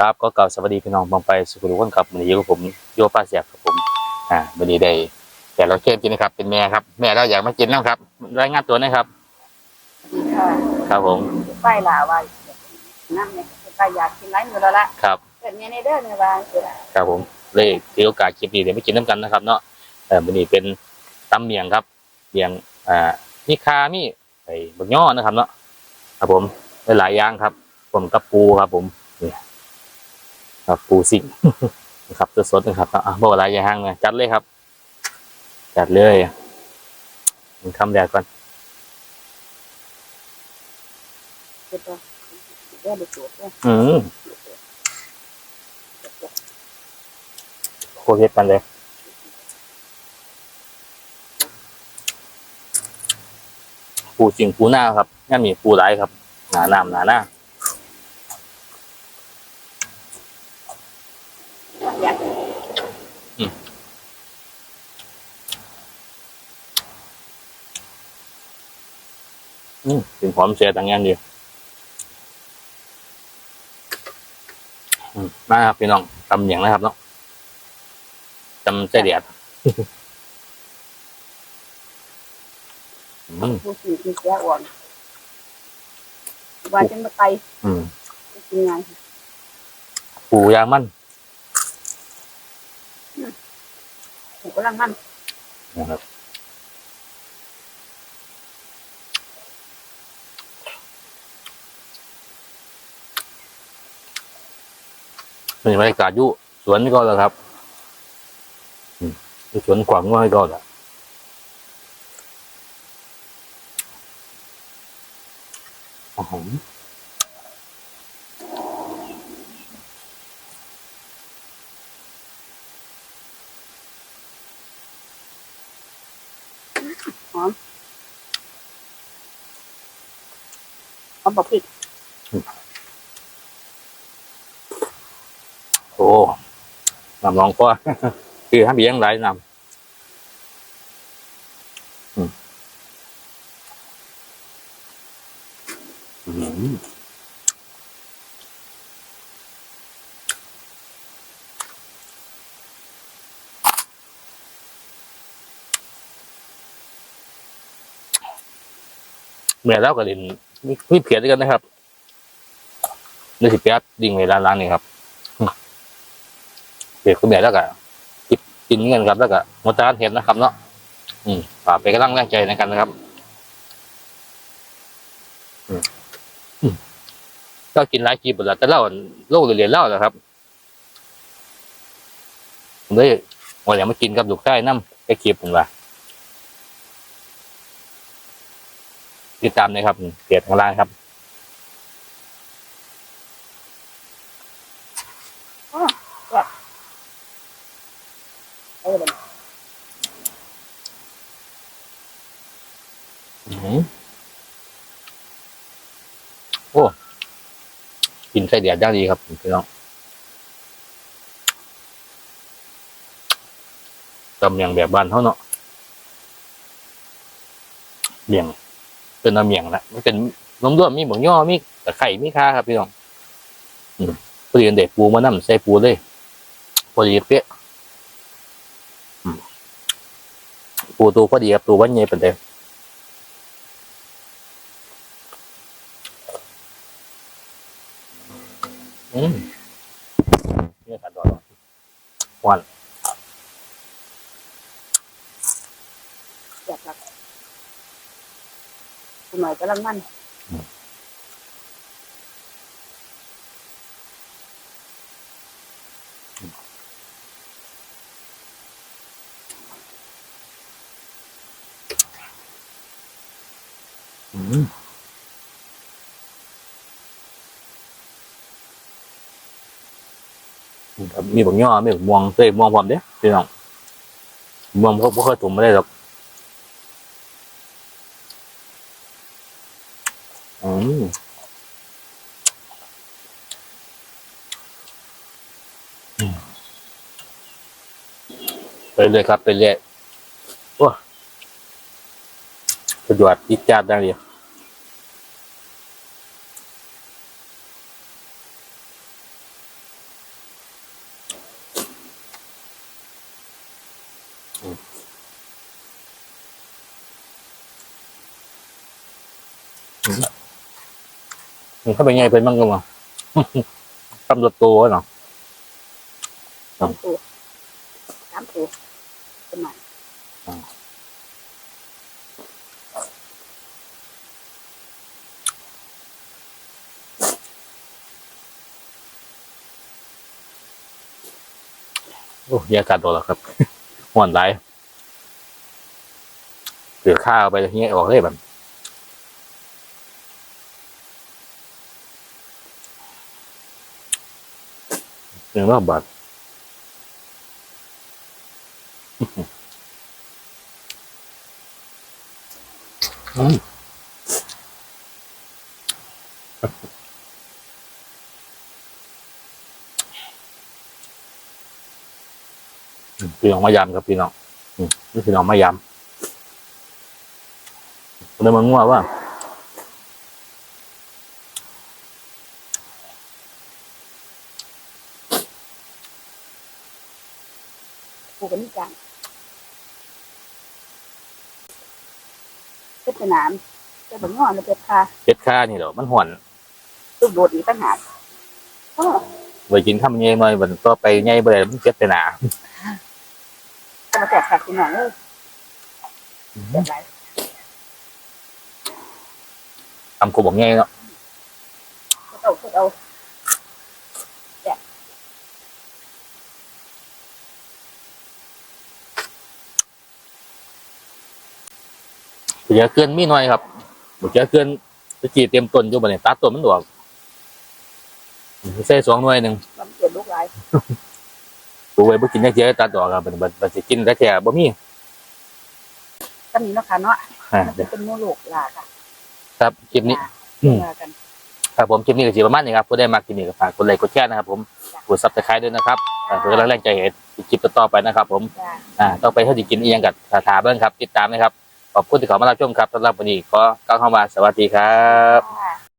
ครับก็กล่าวสวัสดีพี่น้องบางไปสุขุมทุกคนครับวันนี้อยู่กับผมโยป้าเสียบครับผมอ่าวันนี้ได้แต่เราเชิญกินนะครับเป็นแม่ครับ แม่เราอยากมากินแล้วครับรายงานตัวหนะครับค่ะครับผมไปลาว่านั่นเนี่ยไปอยากกินไรมือแล้วละครับเกิดเมียในเด้อเนี่ยว่าคือละครับผมเลยถือโอกาสคลิปนี้เดี๋ยวไปกินน้ำกันนะครับ เนาะเออวันนี้เป็นตำเมียงครับเมียงอ่ามีคามีไอ้บะย่อนะครับ เนาะครับผมหลายๆอย่างครับ ผมกับปูครับผมนี่ ครับปูสิงนะครับสดๆนะครับอะบอกอะไรอย่าห่างนะจัดเลยครับ จัดเลยมันคำแดดก่อนเกิดตัวเด้อไปตรวจเนี่ยอืมโคตรเผ็ดกันเลยปูสิงปูหน้าครับงั้นมีปูไหลครับ หนาหนามหนาหน้า อยาก อืมถึงหอมเสียต่างงานอยู่อืมมาครับพี่น้องตำอย่างนะครับเนาะตำเส้เดียดอืมผู้สี่ที่เสียอ่อนว่าจะมาไปอืมกินไงปูยางมันถูกกำลังมันนะครับ นบรรยากาศยู่สวนก็แล้วครับสวนกวางน้อยก็แล้วอ๋อหอมเอาบอกผิด โอ้นำลองก็คือห้ามเบี้ยงไรนำอืมอืมแม่เล่ากับลินมีมีเพียรด้วยกันนะครับนี่สิเปียดดิ่งในร้านร้านนี้ครับ เด็กคุณแม่แล้วก็กินเงินครับแล้วก็มดตานเห็นนะครับ เนาะอืมฝากไปกำลังแรงใจในกันนะครับอืมอืมก็กินหลายกีบหมดแล้วแต่เล่าโลกเรียนเล่าแหละครับผมเลยวันนี้มากินกับลูกใต้น้ำไปกีบผมว่าติดตามเลยครับเพจของร้านครับ เออเลย อืม โอ้กินไส้เดียดย่างดีครับพี่น้องตำเมียงแบบบ้านเขาเนาะเมียง เป็นน้ำเมียงนะมันเป็นนมร่วมมีหมูย่อมีตะไคร่มีข้าครับพี่น้องอืมพอดีเด็กปูมานั่ใส่ปูเลยพอดีเป๊ะปูตัวพอดีครับตัววันเย่เป็นเด็ อืมเนี่ยขัดดอกวันอยากหลักหน่อยกำลังมันอืมครับ มีบักย่อมีบักม่วงเส้ม่วงพร้อมเด้พี่น้องม่วงเขาบ่เคยตุ่มไม่ได้หรอกอืมไปเลยครับไปเรื่อยโอ้ประโยชน์อีกจานได้เลย มันเข้าไปไงเป็นบ้างกันวะตำรวจตัวเนาะสองตัวสามตัวประมาณโอ้ยอากาศตัวแล้วครับห่อนไรเสือข้าวไปเงี้ยออกเลยแบบ หนึ่งรอบบาทอืมพี่น้องมายำครับพี่น้องอืมนี่พี่น้องมายำเริ่มมันง่วงว่า ปลูกกันนี่จังเป็นสนามเป็นแบบงอนเป็นคาเจ็ดข้านี่เหรอมันห่อนลูกโดดอีกต่างหากก็ไปกินข้าวมันเงี้ยหน่อยมันก็ไปไงไปเลยมันเจ็บไปหนาจะมาแจกขาดคุณหน่อยเลยแจกไรทำกูบอกไงเนาะก็เอาก็เอา บุญเกินมีหน่อยครับบุญเกินตะกี้เตรียมต้นอยู่บนนี้ตัดต้นมันดอกใส่สองหน่วยหนึ่งลำเกิดลูกหลายปลูกไว้บ่กินจักเทียตัดดอกครับบัดบัดบัดสิกินแต่แค่บ่มีก็มีเนาะค่ะเนาะอ่ามันเป็นโมโลกลาค่ะ ครับคลิปนี้อืมมากันครับผมคลิปนี้ก็สิประมาณนี้ครับผู้ได้มาคลิปนี้ก็ฝากกดไลค์กดแชร์นะครับ ผมกด Subscribe ด้วยนะครับอ่าเพื่อเป็นกำลังใจให้คลิปต่อๆไปนะครับ ผมจ้าอ่าต้องไปเฮาสิกินอีหยังกับถาๆเบิ่งครับ ติดตามนะครับ ขอบคุณที่เข้ามารับชมครับสำหรับวันนี้ขอกล่าวคำว่าสวัสดีครับ